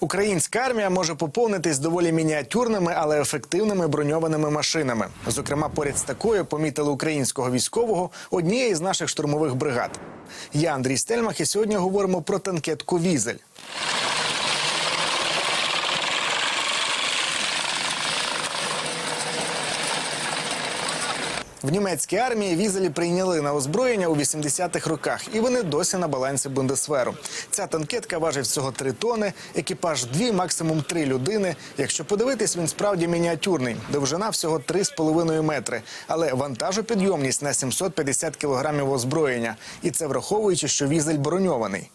Українська армія може поповнитись доволі мініатюрними, але ефективними броньованими машинами. Зокрема, поряд з такою помітили українського військового однієї з наших штурмових бригад. Я Андрій Стельмах, і сьогодні говоримо про танкетку Візель. В німецькій армії візелі прийняли на озброєння у 80-х роках, і вони досі на балансі Бундесверу. Ця танкетка важить всього 3 тони, екіпаж 2, максимум 3 людини. Якщо подивитись, він справді мініатюрний. Довжина всього 3,5 метри, але вантажопідйомність на 750 кілограмів озброєння. І це враховуючи, що візель броньований.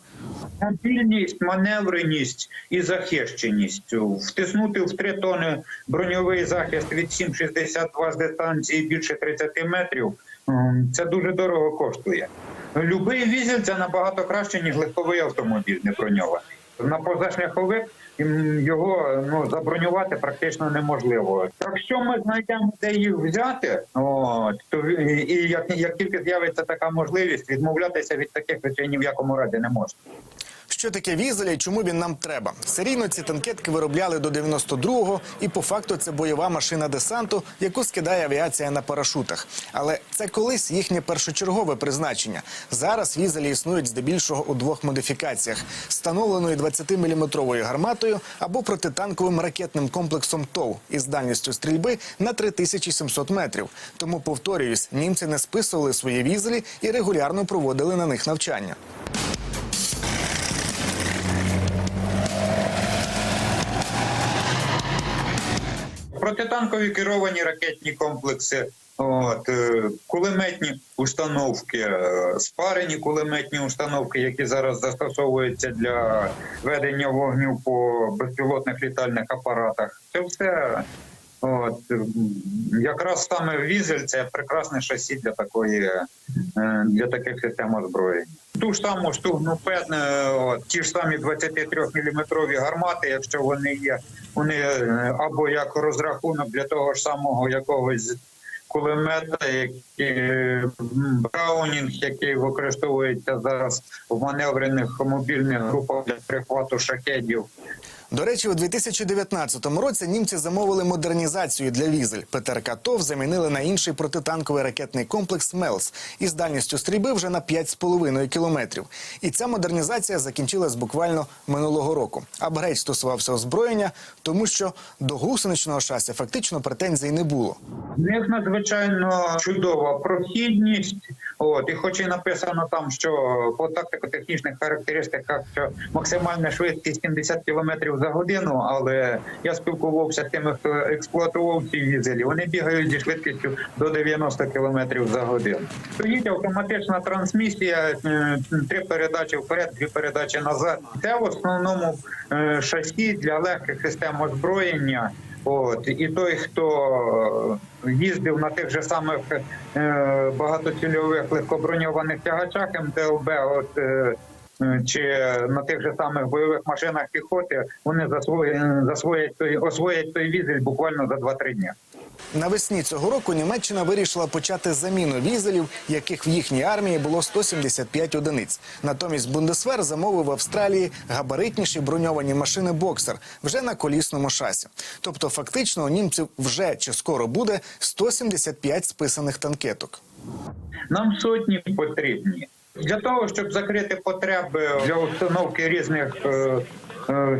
Мобільність, маневреність і захищеність. Втиснути в 3 тони броньовий захист від 7,62 з дистанції більше 30 метрів. Це дуже дорого коштує. Любий візель це набагато краще, ніж легковий автомобіль не броньований. На позашляховик його ну забронювати практично неможливо. Якщо ми знайдемо де їх взяти, от то і як, як тільки з'явиться така можливість, відмовлятися від таких речей ні в якому разі не можна. Що таке візель і чому він нам треба? Серійно ці танкетки виробляли до 92-го, і по факту це бойова машина десанту, яку скидає авіація на парашутах. Але це колись їхнє першочергове призначення. Зараз візелі існують здебільшого у двох модифікаціях: встановленою 20-мм гарматою або протитанковим ракетним комплексом ТОВ із дальністю стрільби на 3700 метрів. Тому повторююсь, німці не списували свої візелі і регулярно проводили на них навчання. Протитанкові керовані ракетні комплекси, от, е, кулеметні установки, е, спарені кулеметні установки, які зараз застосовуються для ведення вогню по безпілотних літальних апаратах. Це все. От, якраз саме візель це прекрасне шасі для такої е, для таких систем озброєння. Ту ж саму штугнупет, е, ті ж самі 23-мм гармати, якщо вони є, вони е, або як розрахунок для того ж самого якогось кулемета, е, Браунінг, який використовується зараз в маневрених мобільних групах для перехвату шахедів. До речі, у 2019 році німці замовили модернізацію для візель. ПТРК ТОВ замінили на інший протитанковий ракетний комплекс МЕЛС із дальністю стрільби вже на 5,5 кілометрів. І ця модернізація закінчилась буквально минулого року. Апгрейд стосувався озброєння, тому що до гусеничного шасі фактично претензій не було. В них надзвичайно чудова прохідність. От і хоч і написано там, що по тактико-технічних характеристиках, що максимальна швидкість 70 км за годину, але я спілкувався з тими, хто експлуатував ці візелі. Вони бігають зі швидкістю до 90 км за годину. Стоїть автоматична трансмісія, три передачі вперед, дві передачі назад. Це в основному е, шасі для легких систем озброєння. От. І той, хто їздив на тих же самих е, багатоцільових легкоброньованих тягачах МТЛБ, от е, чи на тих же самих бойових машинах піхоти, вони засвоять, засвоять той освоять той візель буквально за 2-3 дні. Навесні цього року Німеччина вирішила почати заміну візелів, яких в їхній армії було 175 одиниць. Натомість Бундесвер замовив в Австралії габаритніші броньовані машини боксер вже на колісному шасі. Тобто, фактично, у німців вже чи скоро буде 175 списаних танкеток. Нам сотні потрібні для того, щоб закрити потреби для установки різних е,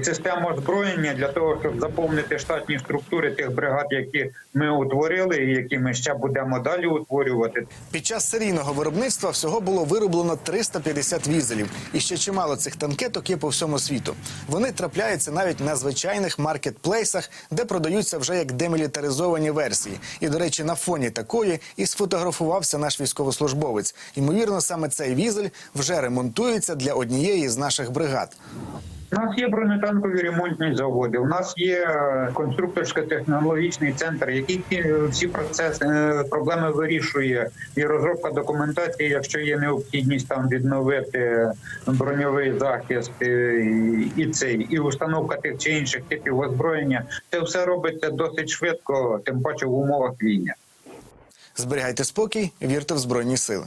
систем озброєння, для того, щоб заповнити штатні структури тих бригад, які ми утворили, і які ми ще будемо далі утворювати. Під час серійного виробництва всього було вироблено 350 візелів, і ще чимало цих танкеток є по всьому світу. Вони трапляються навіть на звичайних маркетплейсах, де продаються вже як демілітаризовані версії. І, до речі, на фоні такої і сфотографувався наш військовослужбовець. Ймовірно, саме цей візель вже ремонтується для однієї з наших бригад. У нас є бронетанкові ремонтні заводи. У нас є конструкторсько-технологічний центр, який всі процеси е, проблеми вирішує. І розробка документації, якщо є необхідність там відновити броньовий захист е, і цей, і установка тих чи інших типів озброєння. Це все робиться досить швидко, тим паче в умовах війни. Зберігайте спокій, вірте в збройні сили.